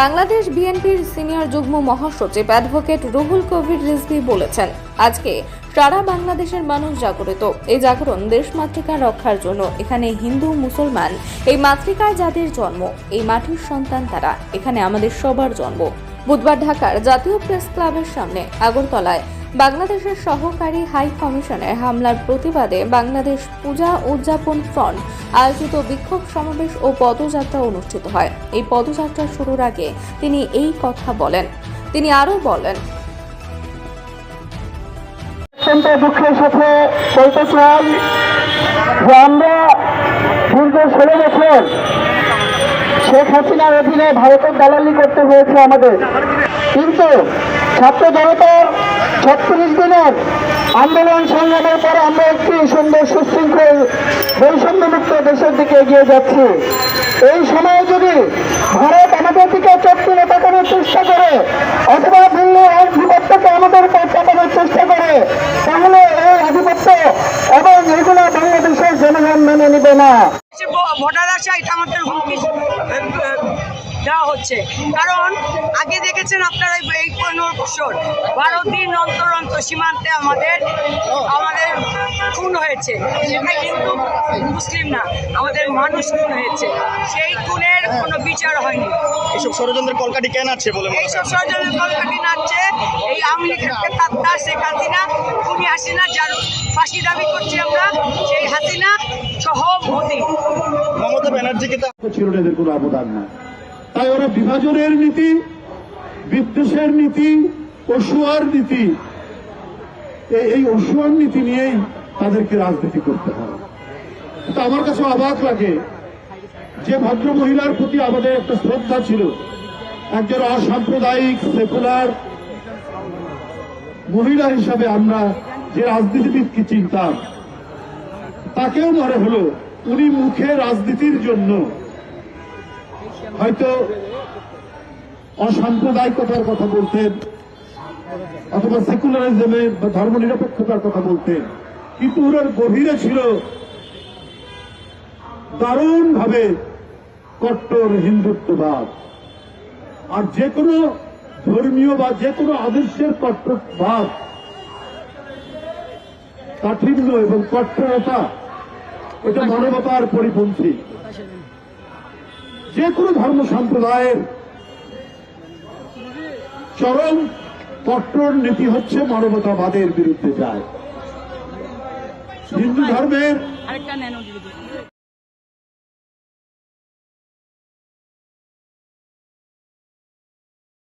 বাংলাদেশ বিএনপির সিনিয়র যুগ্ম মহাসচিব অ্যাডভোকেট রুহুল কবির রিজভি বলেছেন, আজকে সারা বাংলাদেশের মানুষ জাগরিত। এই জাগরণ দেশ মাতৃকা রক্ষার জন্য। এখানে হিন্দু, মুসলমান, এই মাতৃকায় যাদের জন্ম, এই মাটির সন্তান তারা। এখানে আমাদের সবার জন্ম। বুধবার ঢাকার জাতীয় প্রেস ক্লাবের সামনে আগরতলায় বাংলাদেশের সহকারী হাই কমিশনের হামলার প্রতিবাদে বাংলাদেশ পূজা উদযাপন ফ্রন্ট আয়োজিত বিক্ষোভ সমাবেশ ও পদযাত্রা অনুষ্ঠিত হয়। এই পদযাত্রা শুরুর আগে তিনি এই কথা বলেন। তিনি আরও বলেন শেখ হাসিনার অধীনে ভারতের দালালি করতে হয়েছে আমাদের। কিন্তু ছাত্র জনতার ছত্রিশ দিনের আন্দোলন সংগ্রামের পরে আমরা একটি সুন্দর সুশৃঙ্খল বৈষম্যমুক্ত দেশের দিকে এগিয়ে যাচ্ছি। এই সময়ে যদি ভারত আমাদের দিকে চোখ তুলে তাকানোর চেষ্টা করে, অথবা দিল্লি আধিপত্যকে আমাদের উপর চাপানোর চেষ্টা করে, তাহলে এই আধিপত্য এবং এগুলো বাংলাদেশের জনগণ মেনে নিবে না। ভোটার আসা এটা আমাদের হুমকি। দেওয়া হচ্ছে। কারণ আগে দেখেছেন আপনারা এই- পনেরো বছর বারো দিন অন্তর অন্তর সীমান্তে আমাদের আমাদের খুন হয়েছে। সেটা কিন্তু মুসলিম না আমাদের মানুষ খুন হয়েছে। সেই খুনের কোনো বিচার হয়নি। এইসব ষড়যন্ত্রের কলকাঠি কেন আছে বলে এইসব? ষড়যন্ত্রের কলকাঠি নাচছে এই আওয়ামী লীগের তাত্তা শেখ হাসিনা খুনি হাসিনা যার ফাঁসি দাবি করছি আমরা সেই হাসিনা সহ মোদী। মমতা ব্যানার্জিকে তো ছিল এদের কোনো অবদান নাই। তাই ওরা বিভাজনের নীতি, বিদ্বেষের নীতি অসুয়ার নীতি। এই অসুয়ার নীতি নিয়েই তাদেরকে রাজনীতি করতে হয়। তো আমার কাছে অবাক লাগে যে ভদ্র মহিলার প্রতি আমাদের একটা শ্রদ্ধা ছিল। একজন অসাম্প্রদায়িক, সেকুলার মহিলা হিসাবে আমরা যে রাজনীতিবিদকে চিনতাম, তাকেও মনে হলো উনি মুখে রাজনীতির জন্য হয়তো অসাম্প্রদায়িকতার কথা বলতেন, অথবা সেকুলারিজমের বা ধর্মনিরপেক্ষতার কথা বলতেন। কিন্তু ওনার গভীরে ছিল দারুণ ভাবে কট্টর হিন্দুত্ববাদ। আর যে কোনো ধর্মীয় বা যে কোনো আদর্শের কট্টরবাদ, কাঠিন্য এবং কট্টরতা, এটা মানবতার পরিপন্থী। যে কোনো ধর্ম সম্প্রদায়ের চরম কট্টর নীতি হচ্ছে মানবতাবাদের বিরুদ্ধে যায়। হিন্দু ধর্মের